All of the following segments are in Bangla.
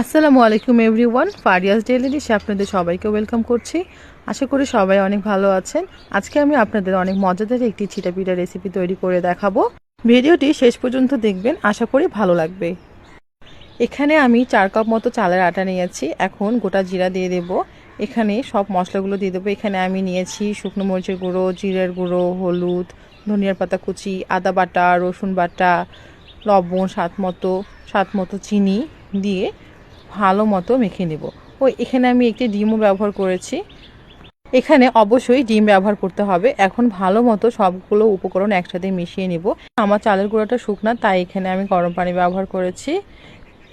আসসালামু আলাইকুম এভরিওয়ান ফারিয়াস ডেলি ডিশে আপনাদের সবাইকে ওয়েলকাম করছি। আশা করি সবাই অনেক ভালো আছেন। আজকে আমি আপনাদের অনেক মজাদার একটি চিটাপিটা রেসিপি তৈরি করে দেখাবো। ভিডিওটি শেষ পর্যন্ত দেখবেন, আশা করি ভালো লাগবে। এখানে আমি চার কাপ মতো চালের আটা নিয়েছি, এখন গোটা জিরা দিয়ে দেব। এখানে সব মশলাগুলো দিয়ে দেবো। এখানে আমি নিয়েছি শুকনো মরিচের গুঁড়ো, জিরের গুঁড়ো, হলুদ, ধনিয়ার পাতা কুচি, আদা বাটা, রসুন বাটা, লবণ স্বাদ মতো স্বাদ মতো চিনি দিয়ে ভালো মতো মেখে নেব। ও এখানে আমি একটি ডিমও ব্যবহার করেছি। এখানে অবশ্যই ডিম ব্যবহার করতে হবে। এখন ভালো মতো সবগুলো উপকরণ একসাথে মিশিয়ে নিব। আমার চালের গুঁড়োটা শুকনা, তাই এখানে আমি গরম পানি ব্যবহার করেছি।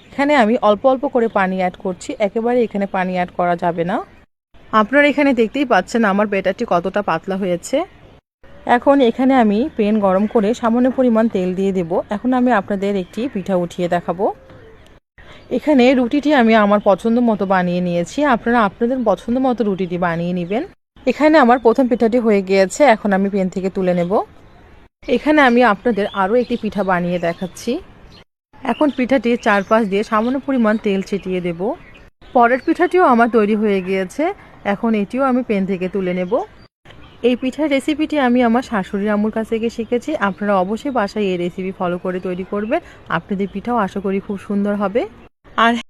এখানে আমি অল্প অল্প করে পানি অ্যাড করছি। একেবারে এখানে পানি অ্যাড করা যাবে না। আপনারা এখানে দেখতেই পাচ্ছেন আমার বেটারটি কতটা পাতলা হয়েছে। এখন এখানে আমি পেন গরম করে সামান্য পরিমাণ তেল দিয়ে দেব। এখন আমি আপনাদের একটি পিঠা উঠিয়ে দেখাবো। এখানে রুটিটি আমি আমার পছন্দ মতো বানিয়ে নিয়েছি। আপনারা আপনাদের পছন্দ মতো রুটিটি বানিয়ে নেবেন। এখানে আমার প্রথম পিঠাটি হয়ে গিয়েছে, এখন আমি পেন থেকে তুলে নেব। এখানে আমি আপনাদের আরও একটি পিঠা বানিয়ে দেখাচ্ছি। এখন পিঠাটি চারপাশ দিয়ে সামান্য পরিমাণ তেল ছিটিয়ে দেব। পরের পিঠাটিও আমার তৈরি হয়ে গিয়েছে, এখন এটিও আমি পেন থেকে তুলে নেব। এই পিঠার রেসিপিটি আমি আমার শাশুড়ি আম্মুর কাছ থেকে শিখেছি। আপনারা অবশ্যই বাসায় এই রেসিপি ফলো করে তৈরি করবেন। আপনাদের পিঠাও আশা করি খুব সুন্দর হবে। on